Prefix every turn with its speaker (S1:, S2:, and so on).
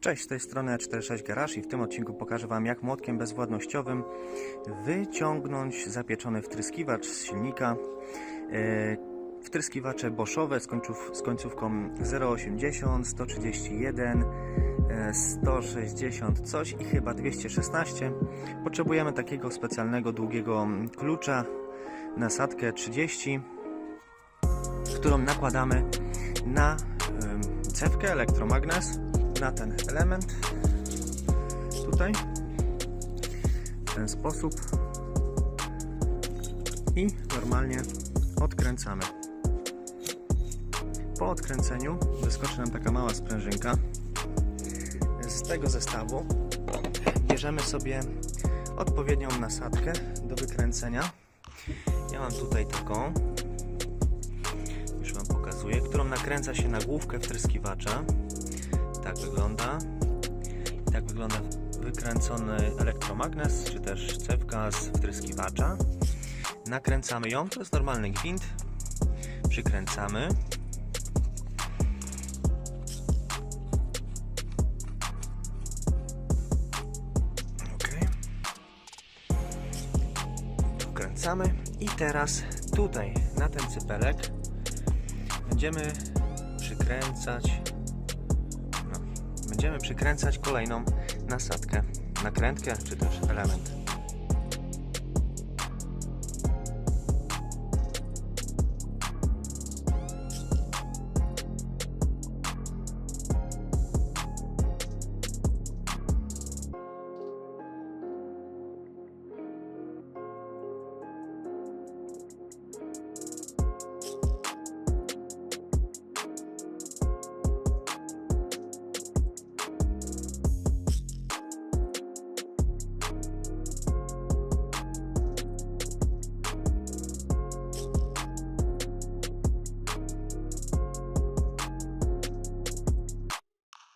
S1: Cześć, z tej strony 46 Garage i w tym odcinku pokażę Wam jak młotkiem bezwładnościowym wyciągnąć zapieczony wtryskiwacz z silnika. E, Wtryskiwacze Boschowe z, końców, z końcówką 080, 131, e, 160 coś i chyba 216. Potrzebujemy takiego specjalnego długiego klucza, nasadkę 30, którą nakładamy na cewkę elektromagnes na ten element. Tutaj. W ten sposób. I normalnie odkręcamy. Po odkręceniu wyskoczy nam taka mała sprężynka. Z tego zestawu bierzemy sobie odpowiednią nasadkę do wykręcenia. Ja mam tutaj taką. Już Wam pokazuję, którą nakręca się na główkę wtryskiwacza tak wygląda. Tak wygląda wykręcony elektromagnes, czy też cewka z wtryskiwacza. Nakręcamy ją, to jest normalny gwint. Przykręcamy. Ok. Wkręcamy i teraz tutaj na ten cypelek będziemy przykręcać będziemy przykręcać kolejną nasadkę, nakrętkę czy też element.